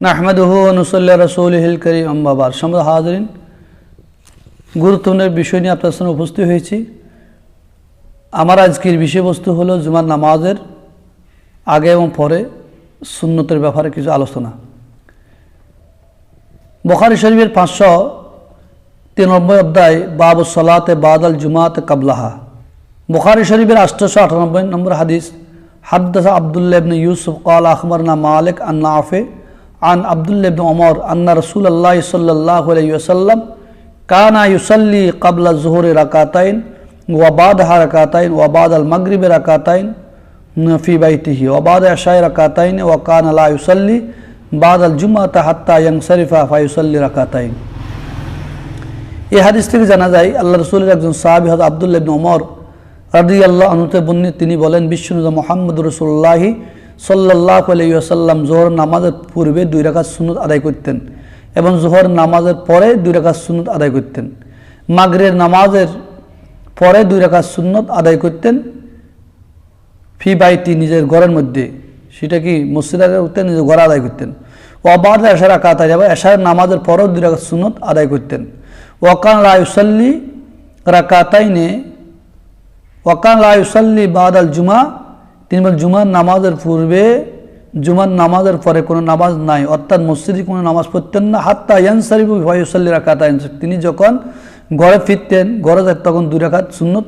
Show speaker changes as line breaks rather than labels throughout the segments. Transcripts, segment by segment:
নাহমেদহ অনুসল্লা রসৌল hill করিম হাজরিন, গুরুত্বপূর্ণ বিষয় নিয়ে আপনার সঙ্গে উপস্থিত হয়েছি। আমার আজকের বিষয়বস্তু হলো জুমার নামাজের আগে এবং পরে সুন্নতের ব্যাপারে কিছু আলোচনা। বখারি শরীফের পাঁচশো তিরানব্বই অধ্যায়, বাবু সলাতে বাদাল জুমাত কাবলাহা। বখারি শরীফের আষ্টশো আটানব্বই নম্বর হাদিস, হাদ্দাসা আবদুল্লাহ ইবনে ইউসুফ কাল আখবর না মালিক আন্না আফে عن عبد الله بن عمر أن رسول الله صلى الله عليه وسلم كان يصلي قبل الظهر ركعتين وبعدها ركعتين وبعد المغرب ركعتين في بيته وبعد العشاء ركعتين وكان لا يصلي بعد الجمعة حتى ينصرف فيصلي ركعتين এই হাদিস থেকে জানা যায় আল্লাহ রসুলের একজন সাহাবি হজ আবদুল্লাহ ইবনে ওমর রাদি আল্লাহ অনুতে বন্যে তিনি বলেন বিশ্বনজা মোহাম্মদ রসুল্লাহি সাল্লাহ আলাইসাল্লাম জোহর নামাজের পূর্বে দুই রাকাত সুনত আদায় করতেন এবং জোহর নামাজের পরে দুই রাকাত সুনত আদায় করতেন। মাগরের নামাজের পরে দুই রাকাত সুন্নত আদায় করতেন ফি বাইতি নিজের ঘরের মধ্যে। সেটা কি মসজিদ আদায় করতেন নিজের ঘরে আদায় করতেন। ওবাদ এশার আকাত যাবে এশার নামাজের পরেও দুই রাকাত সুন্নত আদায় করতেন। ওয়াকান রায়ুসাল্লি রাকাতাইনে ওয়াকান রায়ুসাল্লি বাদ আল জুমা তিনি বলেন জুমার নামাজের পূর্বে, জুমার নামাজের পরে কোনো নামাজ নাই। অর্থাৎ মসজিদে কোনো নামাজ পড়তেন না। হাত্তা ইয়ানসারিফু ভাইউসাল্লি রাকাতাইন। তিনি যখন ঘরে ফিরতেন, ঘরে যেত তখন দুই রাকাত সুন্নত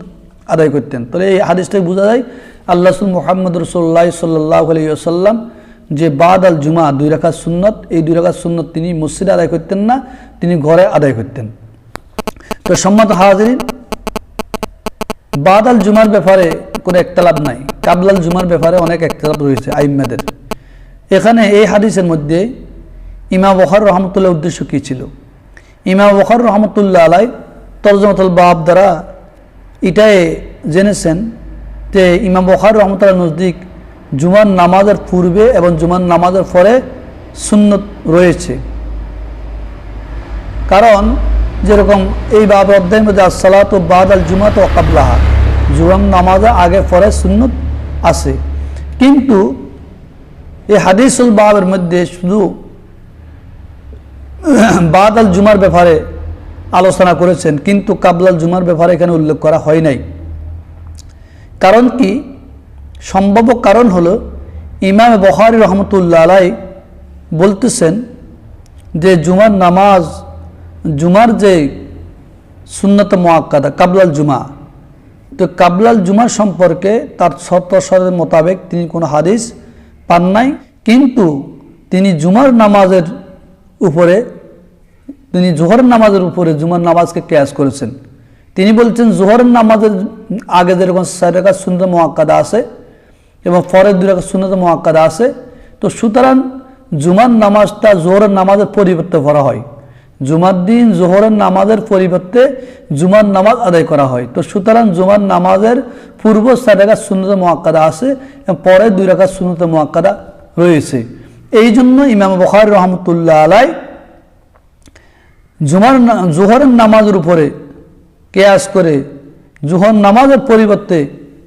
আদায় করতেন। তাহলে এই হাদিসটাই বোঝা যায়, আল্লাহ মোহাম্মদ রসোল্লাহ সাল্লাহ আলাইসাল্লাম যে বাদ আল জুমা দুই রাকাত সুন্নত, এই দুই রাকাত সুন্নত তিনি মসজিদে আদায় করতেন না, তিনি ঘরে আদায় করতেন। তো সম্মত হাজরিন, বাদাল জুমার ব্যাপারে কোনো একতলাপ নাই। কাবলাল জুমার ব্যাপারে অনেক একতলাপ রয়েছে আইম্মাদের। এখানে এই হাদিসের মধ্যে ইমা বখর রহমতুল্লাহ উদ্দেশ্য কী ছিল? ইমা বখর রহমতুল্লাহ আলাই তরজমতুল বাব দ্বারা এটাই জেনেছেন যে ইমাম বখার রহমতুল্লাহ নজদিক জুমার নামাজের পূর্বে এবং জুমার নামাজের পরে সুন্নত রয়েছে। কারণ যেরকম এই বাব অধ্যায়ের মধ্যে আসসালাত ও বাদ আল জুমাত ও কাবলাহা জুয়াম নামাজে আগে পরে সুন্নত আছে। কিন্তু এই হাদিসুল বাবের মধ্যে শুধু বাদ আল জুমার ব্যাপারে আলোচনা করেছেন, কিন্তু কাবলাল জুমার ব্যাপারে এখানে উল্লেখ করা হয় নাই। কারণ কি? সম্ভাব্য কারণ হলো, ইমাম বহারি রহমতুল্লাহ আলাই বলতেছেন যে জুমার নামাজ, জুমার যে সুন্নত মোয়াক্কাদা কাবলাল জুমা তো কাবলাল জুমার সম্পর্কে তার সত্যসরের মোতাবেক তিনি কোনো হাদিস পান নাই, কিন্তু তিনি জুমার নামাজের উপরে, তিনি জোহরের নামাজের উপরে জুমার নামাজকে ক্যাশ করেছেন। তিনি বলছেন জোহরের নামাজের আগে যেরকম রেখা সুন্দর মোয়াক্কাদা আছে এবং পরের দুই রেখা সুন্দর মোয়াক্কাদা আছে, তো সুতরাং জুমার নামাজটা জোহরের নামাজের পরিবর্তে করা হয়। জুমার দিন জোহরের নামাজের পরিবর্তে জুমার নামাজ আদায় করা হয়। তো সুতরাং জুমার নামাজের পূর্ব চার রেখা সুন্নত মোয়াক্কাদা আছে এবং পরে দুই রেখা সুন্নত মোয়াক্কাদা রয়েছে। এই জন্য ইমাম বখার রহমতুল্লাহ আলাই জুমার জোহরের নামাজের উপরে কেয়াস করে জোহর নামাজের পরিবর্তে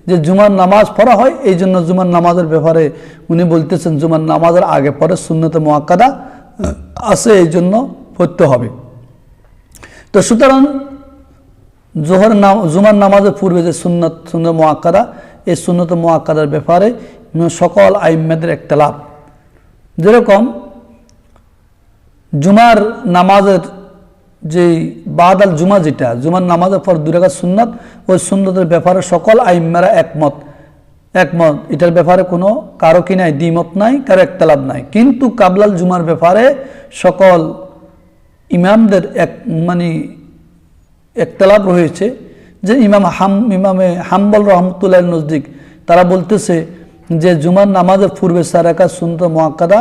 যে জুমার নামাজ পড়া হয়, এই জন্য জুমার নামাজের ব্যাপারে উনি বলতেছেন জুমার নামাজের আগে পরে সুন্নত মোয়াক্কাদা আছে। এই জন্য পড়তে হবে। তো সুতরাং জোহর নাম জুমার নামাজের পূর্বে যে সুন্নত সুন্নত মোয়াক্কাদা এই সুন্নত মোয়াক্কাদার ব্যাপারে সকল আইম্মাদের একটা লাভ। যেরকম জুমার নামাজের যে বাদ আল জুমা যেটা, জুমার নামাজের পর দুরাকা সুন্নত, ওই সুন্নতের ব্যাপারে সকল আইম্মারা একমত। একমত। এটার ব্যাপারে কোনো কারও কি নাই? দ্বিমত নাই, কারও একতলাভ নাই। কিন্তু কাবলাল জুমার ব্যাপারে সকল ইমামদের এক মানে একতলাপ রয়েছে যে ইমাম হাম, ইমামে হাম্বল রহমতুল্লাহ নজদিক তারা বলতেছে যে জুমার নামাজের পূর্বে সারাকা সুন্দর মোয়াক্কাদা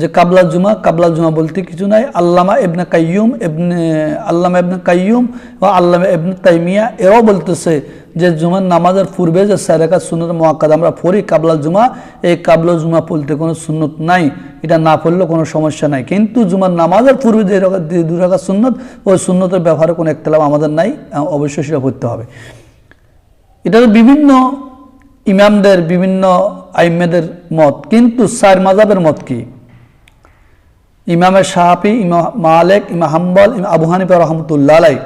যে কাবলা জুমা কাবলা জুমা বলতে কিছু নাই। আল্লামা এবনে কাইয়ুম এবনে আল্লামা এবনে কাইয়ুম বা আল্লামা এবনে তাইমিয়া এরাও বলতেছে যে জুমার নামাজের পূর্বে যে সারেকা সুন্নত মোয়াক্কাদ আমরা পড়ি কাবলা জুমা। এই কাবলা জুমা পড়তে কোনো সুন্নত নাই। এটা না পড়লেও কোনো সমস্যা নাই। কিন্তু জুমার নামাজের পূর্বে যে দু রাখা সুন্নত, ওই সুন্নতের ব্যাপারে কোনো একতলাপ আমাদের নাই। অবশ্যই সেটা পড়তে হবে। এটা তো বিভিন্ন ইমামদের, বিভিন্ন আইমেদের মত। কিন্তু সার মাজাবের মত কি? ইমামে শাহাফি ইমা মালেক, ইমা হাম্বল, ইমা আবু হানিফা রহমতুল্লাহ আলাই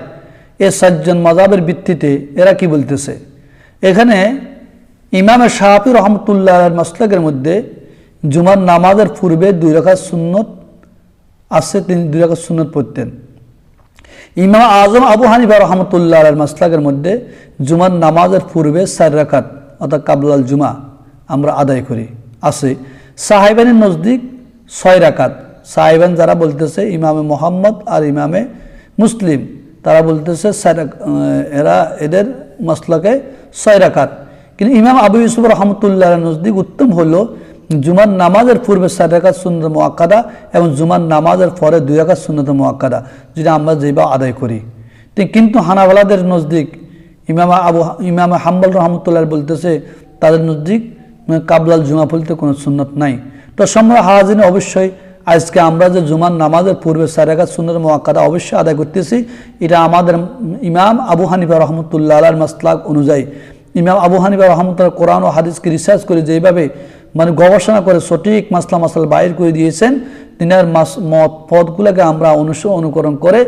এ সাজ্জন মজাবের ভিত্তিতে এরা কি বলতেছে? এখানে ইমামে শাহাফি রহমতুল্লাহ মাসলাকের মধ্যে জুমার নামাজের পূর্বে দুই রেখা সুন্নত আছে, তিনি দুই রেখা সুন্নত পড়তেন। ইমাম আজম আবু হানিফা রহমতুল্লাহ আল মাসলাকের মধ্যে জুমার নামাজের পূর্বে চার রাকাত, অর্থাৎ কাবলাল জুমা, আমরা আদায় করি। আছে সাহেবানের নজদিক ছয় রাকাত সাহেবান যারা বলতেছে ইমামে মোহাম্মদ আর ইমামে মুসলিম, তারা বলতেছে এরা এদের মসলাকে ছয় কিন্তু ইমাম আবু ইউসুফ রহমতুল্লাহ নজদিক উত্তম হলো জুমার নামাজের পূর্বে চার রাকাত সুন্নত মোয়াক্কাদা এবং জুমার নামাজের পরে দুই রাকাত সুন্নত মোয়াক্কাদা যেটা আমরা যেভাবে আদায় করি। কিন্তু হানাওয়ালাদের নজদিক ইমামা আবু ইমামা হাম্বল রহমতুল্লাহ বলতেছে, তাদের নজদিক কাবলাল জুমা বলতে কোনো সুন্নত নাই। তো সম্রাট হাজিনে অবশ্যই আজকে আমরা যে জুমার নামাজের পূর্বে চার সুন্দর মোয়াক্কাদা অবশ্যই আদায় করতেছি, এটা আমাদের ইমাম আবু হানিফা রহমতুল্লাহ আলার মাসলাক অনুযায়ী। ইমাম আবু হানিফা রহমতুল্লাহ কোরআন ও হাদিসকে রিসার্চ করে যেভাবে মানে গবেষণা করে সঠিক মাসলা মাসাল বাইর করে দিয়েছেন, তিনার মাস মত পদগুলোকে আমরা অনুস অনুকরণ করে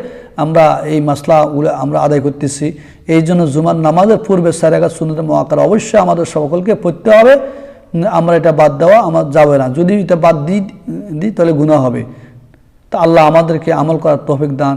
আমরা এই মাসলাগুলো আমরা আদায় করতেছি। এই জন্য জুমার নামাজের পূর্বে সারেগা সুন্নত মহাকার অবশ্যই আমাদের সকলকে পড়তে হবে। আমরা এটা বাদ দেওয়া, আমার যাবে না। যদি এটা বাদ দিই দিই, তাহলে গুণা হবে। তা আল্লাহ আমাদেরকে আমল করার তফিক দান।